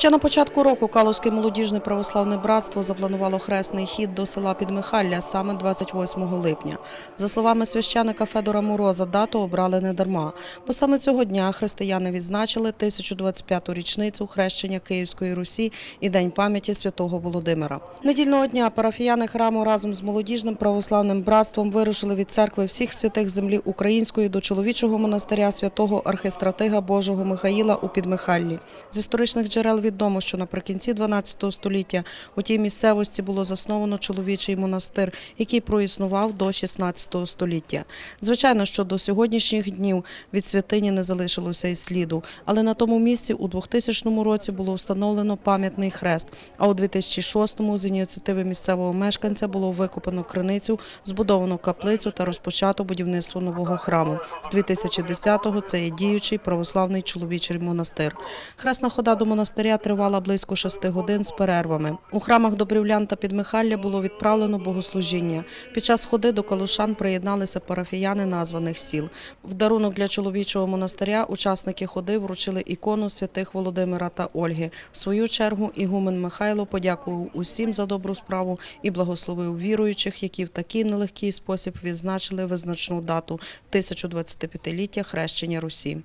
Ще на початку року Калузьке молодіжне православне братство запланувало хресний хід до села Підмихалля саме 28 липня. За словами священика Федора Мороза, дату обрали не дарма, бо саме цього дня християни відзначили 1025-ту річницю хрещення Київської Русі і День пам'яті святого Володимира. Недільного дня парафіяни храму разом з молодіжним православним братством вирушили від церкви всіх святих землі української до чоловічого монастиря святого архистратига Божого Михаїла у Підмихаллі. З історичних джерел відомо, що наприкінці 12 століття у тій місцевості було засновано чоловічий монастир, який проіснував до 16 століття. Звичайно, що до сьогоднішніх днів від святині не залишилося і сліду, але на тому місці у 2000 році було встановлено пам'ятний хрест. А у 2006-му з ініціативи місцевого мешканця було викопано криницю, збудовано каплицю та розпочато будівництво нового храму. З 2010-го це є діючий православний чоловічий монастир. Хресна хода до монастиря тривала близько шести годин з перервами. У храмах Добрівлян та Підмихалля було відправлено богослужіння. Під час ходи до Калушан приєдналися парафіяни названих сіл. В дарунок для чоловічого монастиря учасники ходи вручили ікону святих Володимира та Ольги. В свою чергу ігумен Михайло подякував усім за добру справу і благословив віруючих, які в такий нелегкий спосіб відзначили визначну дату 1025-ліття хрещення Русі.